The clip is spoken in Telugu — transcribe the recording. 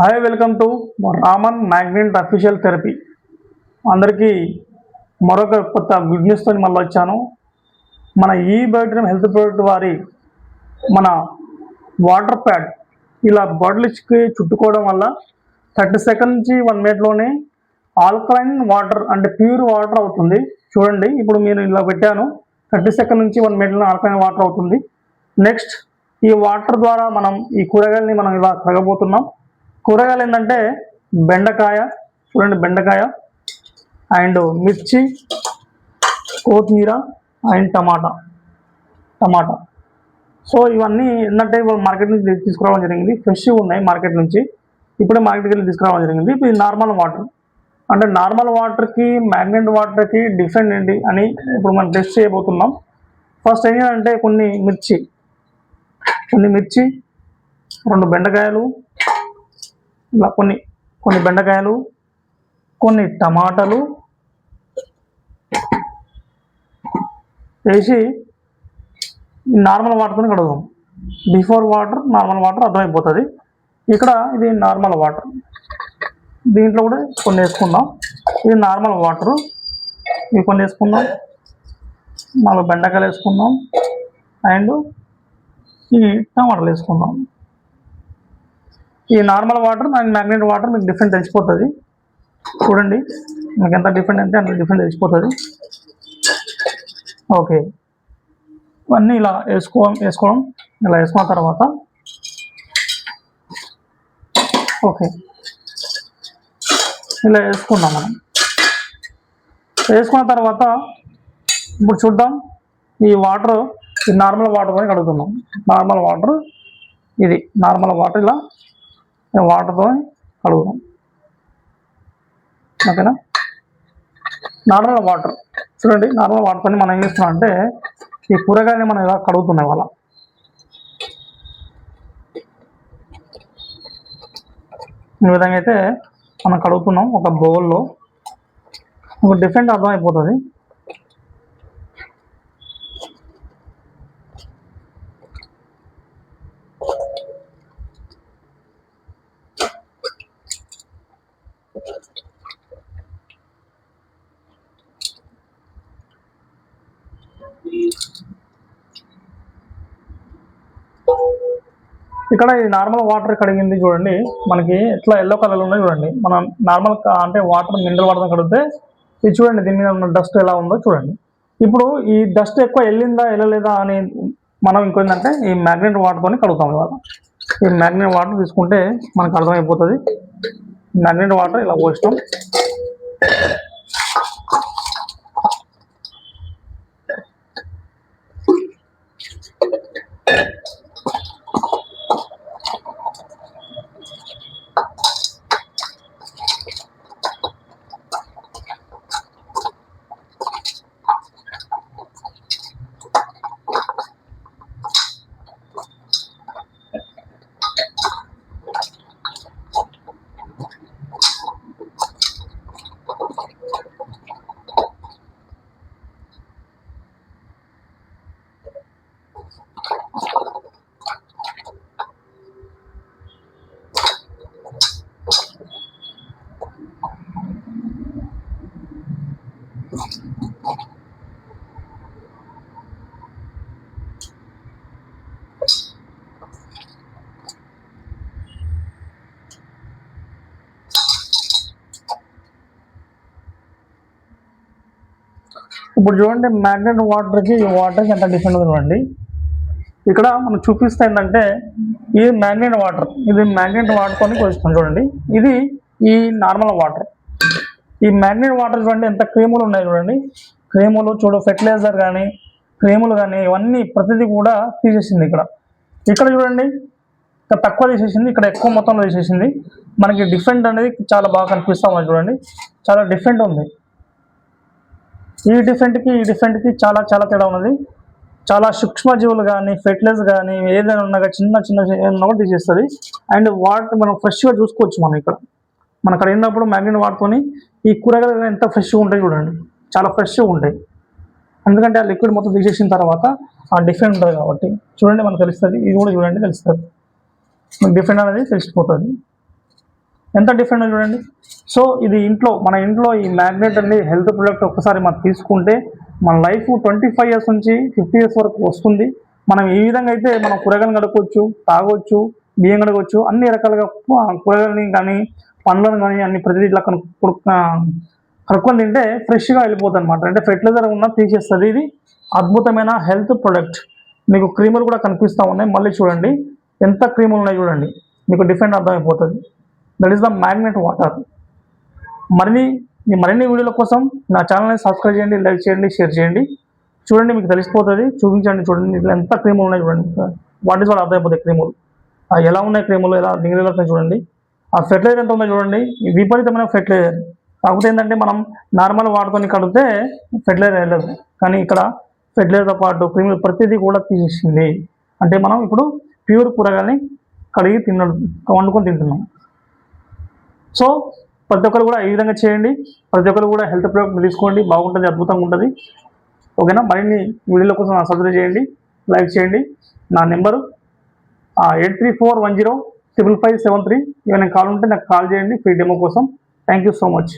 Hi welcome to Raman magnet official therapy. అందరికీ మరొక కొత్త గుడ్ న్యూస్తో మళ్ళీ వచ్చాను. మన ఈ బయోటినం హెల్త్ ప్రోడక్ట్ వారి మన వాటర్ ప్యాడ్ ఇలా బాటిల్స్కి చుట్టుకోవడం వల్ల థర్టీ సెకండ్ నుంచి వన్ మినిట్లోనే ఆల్కలైన్ వాటర్ అంటే ప్యూర్ వాటర్ అవుతుంది. చూడండి ఇప్పుడు నేను ఇలా పెట్టాను. థర్టీ సెకండ్ నుంచి వన్ మినిట్లో ఆల్కలైన్ వాటర్ అవుతుంది. నెక్స్ట్ ఈ వాటర్ ద్వారా మనం ఈ కూరగాయలని మనం ఇలా కడగబోతున్నాం. కూరగాయలు ఏంటంటే బెండకాయ చూడండి బెండకాయ అండ్ మిర్చి కొత్తిమీర అండ్ టమాటా టమాటా. సో ఇవన్నీ ఏంటంటే మార్కెట్ నుంచి తీసుకురావడం జరిగింది. ఫ్రెష్గా ఉన్నాయి మార్కెట్ నుంచి. ఇప్పుడే మార్కెట్కి వెళ్ళి తీసుకురావడం జరిగింది. ఇప్పుడు ఇది నార్మల్ వాటర్ అంటే నార్మల్ వాటర్కి మ్యాగ్నెట్ వాటర్కి డిఫరెంట్ ఏంటి అని ఇప్పుడు మనం టెస్ట్ చేయబోతున్నాం. ఫస్ట్ ఏంటంటే కొన్ని మిర్చి కొన్ని మిర్చి రెండు బెండకాయలు ఇలా కొన్ని కొన్ని బెండకాయలు కొన్ని టమాటాలు వేసి నార్మల్ వాటర్తో కడుగుదాం. బిఫోర్ వాటర్ నార్మల్ వాటర్ అర్థమైపోతుంది. ఇక్కడ ఇది నార్మల్ వాటర్. దీంట్లో కూడా కొన్ని వేసుకుందాం. ఇది నార్మల్ వాటర్. ఇవి కొన్ని వేసుకుందాం. నాలుగు బెండకాయలు వేసుకుందాం. అండ్ ఈ టమాటాలు వేసుకుందాం. ఈ normal water and magnet water మీకు డిఫరెంట్ తెలిసిపోతుంది. చూడండి మీకు ఎంత డిఫరెంట్ అంటే అంత డిఫరెంట్ తెలిసిపోతుంది. ఓకే. ఇవన్నీ ఇలా వేసుకో వేసుకోవడం ఇలా వేసుకున్న తర్వాత ఓకే. ఇలా వేసుకున్నాం మనం. వేసుకున్న తర్వాత ఇప్పుడు చూద్దాం ఈ వాటర్ ఈ నార్మల్ వాటర్ అని కడుగుతున్నాం నార్మల్ వాటర్ ఇది నార్మల్ వాటర్ ఇలా వాటర్తో కడుగుదాం ఓకేనా? నార్మల్ వాటర్ చూడండి నార్మల్ వాటర్తో మనం ఏం చేస్తున్నాం అంటే ఈ కూరగాయలని మనం ఇలా కడుగుతున్నాం వాళ్ళ ఈ విధంగా అయితే మనం కడుగుతున్నాం ఒక బౌల్లో ఒక డిఫరెంట్ అర్థం అయిపోతుంది. ఇక్కడ ఈ నార్మల్ వాటర్ కడిగింది చూడండి. మనకి ఎట్లా ఎల్లో కలర్ ఉన్నాయి చూడండి. మనం నార్మల్ అంటే వాటర్ మినరల్ వాటర్ కడిగితే ఇది చూడండి దీని మీద ఉన్న డస్ట్ ఎలా ఉందో చూడండి. ఇప్పుడు ఈ డస్ట్ ఎక్కువ వెళ్ళిందా వెళ్ళలేదా అని మనం ఇంకేంటంటే ఈ మ్యాగ్నెట్ వాటర్తోనే కడుగుతాం ఇవాళ ఈ మ్యాగ్నెట్ వాటర్ తీసుకుంటే మనకు అర్థమైపోతుంది. మ్యాగ్నెట్ వాటర్ ఇలా పోసినాం. ఇప్పుడు చూడండి మ్యాగ్నెట్ వాటర్కి ఈ వాటర్కి ఎంత డిఫరెంట్ ఉంది చూడండి ఇక్కడ మనం చూపిస్తే ఏంటంటే ఇది మ్యాగ్నెట్ వాటర్ ఇది మ్యాగ్నెట్ వాడుకొని కొలుస్తాం చూడండి. ఇది ఈ నార్మల్ వాటర్ ఈ మ్యాగ్నెట్ వాటర్ చూడండి ఎంత క్రీములు ఉన్నాయి చూడండి. క్రీములు చూడు ఫెర్టిలైజర్ కానీ క్రీములు కానీ ఇవన్నీ ప్రతిదీ కూడా తీసేసింది ఇక్కడ. ఇక్కడ చూడండి ఇక్కడ తక్కువ తీసేసింది ఇక్కడ ఎక్కువ మొత్తంలో తీసేసింది. మనకి డిఫరెంట్ అనేది చాలా బాగా కనిపిస్తామని చూడండి. చాలా డిఫరెంట్ ఉంది. ఈ డిఫెంట్కి ఈ డిఫెంట్కి చాలా చాలా తేడా ఉన్నది. చాలా సూక్ష్మజీవులు కానీ ఫెర్టిలైజర్ కానీ ఏదైనా ఉన్నా చిన్న చిన్న ఏదైనా కూడా తీసేస్తుంది. అండ్ వాటర్ మనం ఫ్రెష్గా చూసుకోవచ్చు మనం ఇక్కడ. మనం అక్కడ వెళ్ళినప్పుడు మ్యాగ్నెట్ వాడుకొని ఈ కూరగాయలు ఎంత ఫ్రెష్గా ఉంటాయి చూడండి. చాలా ఫ్రెష్గా ఉంటాయి. ఎందుకంటే ఆ లిక్విడ్ మొత్తం తీసేసిన తర్వాత ఆ డిఫెంట్ ఉంటుంది కాబట్టి. చూడండి మనకు తెలుస్తుంది. ఇది కూడా చూడండి తెలుస్తుంది. డిఫెంట్ అనేది తెలిసిపోతుంది. ఎంత డిఫరెంట్ చూడండి. సో ఇది ఇంట్లో మన ఇంట్లో ఈ మ్యాగ్నెట్ అనే హెల్త్ ప్రొడక్ట్ ఒక్కసారి మనం తీసుకుంటే మన లైఫ్ ట్వంటీ ఫైవ్ ఇయర్స్ నుంచి ఫిఫ్టీ ఇయర్స్ వరకు వస్తుంది. మనం ఈ విధంగా అయితే మనం కూరగాయలు కడుక్కోవచ్చు తాగొచ్చు బియ్యం కడగవచ్చు అన్ని రకాలుగా కూరగాయలని కానీ పండ్లను కానీ అన్ని ప్రతిదీ ఇట్లా కనుక్కొని తింటే ఫ్రెష్గా వెళ్ళిపోతుంది అనమాట అంటే ఫెర్టిలైజర్ ఉన్న తీసేస్తుంది ఇది. అద్భుతమైన హెల్త్ ప్రొడక్ట్ మీకు క్రీములు కూడా కనిపిస్తూ ఉన్నాయి. మళ్ళీ చూడండి. ఎంత క్రీములు ఉన్నాయి చూడండి. మీకు డిఫరెంట్ అర్థమైపోతుంది. That is the magnet water మరిన్ని ఈ మరిన్ని వీడియోల కోసం నా ఛానల్ని సబ్స్క్రైబ్ చేయండి లైక్ చేయండి షేర్ చేయండి. చూడండి మీకు తెలిసిపోతుంది. చూపించండి చూడండి ఇట్లా ఎంత క్రీములు ఉన్నాయి చూడండి. వాట్ ఈస్ వాళ్ళు అర్థమైపోతాయి క్రీములు ఎలా ఉన్నాయి క్రీములు ఎలా డిగ్రీలు చూడండి. ఆ ఫెర్టిలైజర్ ఎంత ఉందో చూడండి. విపరీతమైన ఫెర్టిలైజర్ కాకపోతే ఏంటంటే మనం నార్మల్ వాడుకొని కడిగితే ఫెర్టిలైజర్ వెళ్ళదు కానీ ఇక్కడ ఫెర్టిలైజర్తో పాటు క్రీములు ప్రతిదీ కూడా తీసేసింది. అంటే మనం ఇప్పుడు ప్యూర్ కూరగాయని కడిగి తిన్న వండుకొని తింటున్నాం. సో ప్రతి ఒక్కరు కూడా ఈ విధంగా చేయండి. ప్రతి ఒక్కరు కూడా హెల్త్ ప్రొడక్ట్ తీసుకోండి. బాగుంటుంది అద్భుతంగా ఉంటుంది. ఓకేనా? మరిన్ని వీడియోల కోసం నా సబ్స్క్రైబ్ చేయండి. లైక్ చేయండి. నా number eight three four one zero triple five seven three. ఏమైనా కాల్ ఉంటే నాకు కాల్ చేయండి. ఫ్రీ డెమో కోసం. Thank you so much.